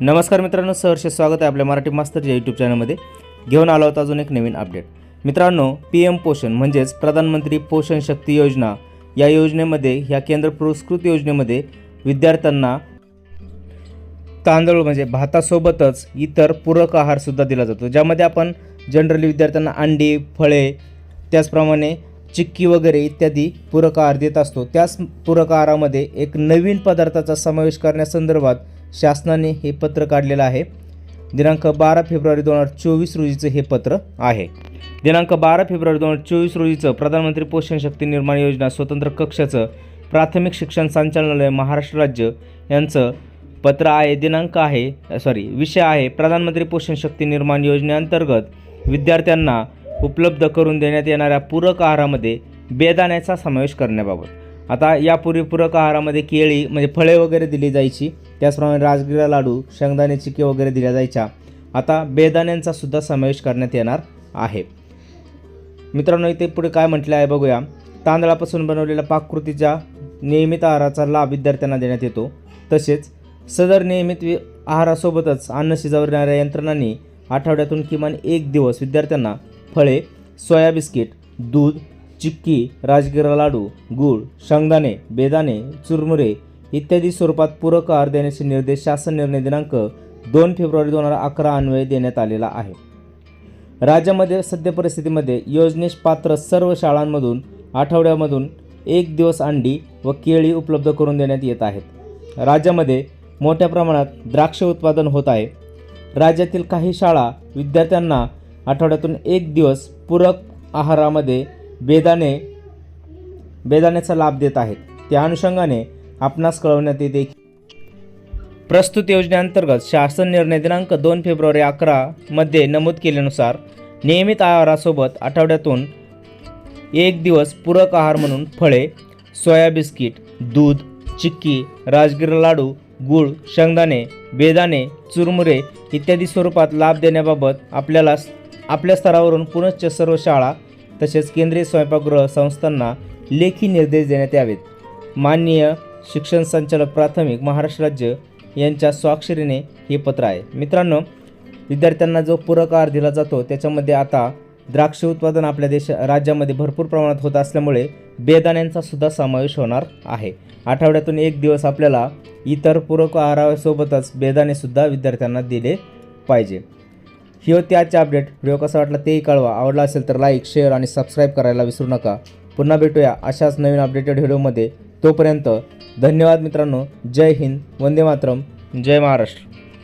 नमस्कार मित्रांनो सहर्ष स्वागत आहे आपल्या मराठी मास्तरच्या यूट्यूब चॅनलमध्ये घेऊन आलो होता अजून एक नवीन अपडेट मित्रांनो पी एम पोषण म्हणजेच प्रधानमंत्री पोषण शक्ती योजना या योजनेमध्ये ह्या केंद्र पुरस्कृत योजनेमध्ये विद्यार्थ्यांना तांदूळ म्हणजे भातासोबतच इतर पूरक आहारसुद्धा दिला जातो. ज्यामध्ये आपण जनरली विद्यार्थ्यांना अंडी फळे त्याचप्रमाणे चिक्की वगैरे इत्यादी पूरक आहार देत असतो. त्याच पूरक आहारामध्ये एक नवीन पदार्थाचा समावेश करण्यासंदर्भात शासनाने हे पत्र काढलेलं आहे. दिनांक बारा फेब्रुवारी दोन हजार चोवीस रोजीचं हे पत्र आहे. दिनांक बारा फेब्रुवारी दोन हजार चोवीस रोजीचं प्रधानमंत्री पोषण शक्ती निर्माण योजना स्वतंत्र कक्षाचं प्राथमिक शिक्षण संचालनालय महाराष्ट्र राज्य यांचं पत्र आहे. दिनांक आहे सॉरी विषय आहे प्रधानमंत्री पोषण शक्ती निर्माण योजनेअंतर्गत विद्यार्थ्यांना उपलब्ध करून देण्यात येणाऱ्या पूरक आहारामध्ये बेदाण्याचा समावेश करण्याबाबत. आता यापूर्वी पूरक आहारामध्ये केळी म्हणजे फळे वगैरे दिली जायची. त्याचप्रमाणे राजगिरा लाडू शेंगदाणे चिके वगैरे दिल्या जायच्या. आता बेदाण्यांचा सुद्धा समावेश करण्यात येणार आहे. मित्रांनो इथे पुढे काय म्हटलं आहे बघूया. तांदळापासून बनवलेल्या पाककृतीच्या नियमित आहाराचा लाभ विद्यार्थ्यांना देण्यात येतो. तसेच सदर नियमित वि आहारासोबतच अन्न शिजवणाऱ्या यंत्रणांनी आठवड्यातून किमान एक दिवस विद्यार्थ्यांना फळे सोया बिस्किट दूध चिक्की राजगिरा लाडू गूळ शेंगदाणे बेदाणे चुरमुरे इत्यादी स्वरूपात पूरक आहार देण्याचे निर्देश शासन निर्णय दिनांक दोन फेब्रुवारी दोन हजार अकरा अन्वये देण्यात आलेला आहे. राज्यामध्ये सद्य परिस्थितीमध्ये योजनेस पात्र सर्व शाळांमधून आठवड्यामधून एक दिवस अंडी व केळी उपलब्ध करून देण्यात येत आहेत. राज्यामध्ये मोठ्या प्रमाणात द्राक्ष उत्पादन होत आहे. राज्यातील काही शाळा विद्यार्थ्यांना आठवड्यातून एक दिवस पूरक आहारामध्ये बेदाणे बेदाण्याचा लाभ देत आहेत. त्या अनुषंगाने आपणास कळवण्यात येते प्रस्तुत योजनेअंतर्गत शासन निर्णय दिनांक दोन फेब्रुवारी अकरामध्ये नमूद केल्यानुसार नियमित आहारासोबत आठवड्यातून एक दिवस पूरक आहार म्हणून फळे सोया बिस्किट दूध चिक्की राजगिरा लाडू गूळ शेंगदाणे बेदाणे चुरमुरे इत्यादी स्वरूपात लाभ देण्याबाबत आपल्याला आपल्या स्तरावरून पुनश्च सर्व शाळा तसेच केंद्रीय स्वयंपाकगृह संस्थांना लेखी निर्देश देण्यात यावेत. माननीय शिक्षण संचालक प्राथमिक महाराष्ट्र राज्य यांच्या स्वाक्षरीने हे पत्र आहे. मित्रांनो विद्यार्थ्यांना जो पूरक आहार दिला जातो त्याच्यामध्ये आता द्राक्ष उत्पादन आपल्या देश राज्यामध्ये भरपूर प्रमाणात होत असल्यामुळे बेदाण्यांचा सुद्धा समावेश होणार आहे. आठवड्यातून एक दिवस आपल्याला इतर पूरक आहारासोबतच बेदाणेसुद्धा विद्यार्थ्यांना दिले पाहिजे. ही होती आजची अपडेट व्हिडिओ कसा वाटला तेही कळवा. आवडला असेल तर लाईक शेअर आणि सबस्क्राईब करायला विसरू नका. पुन्हा भेटूया अशाच नवीन अपडेटेड व्हिडिओमध्ये तोपर्यंत धन्यवाद मित्रांनो. जय हिंद. वंदे मातरम. जय महाराष्ट्र.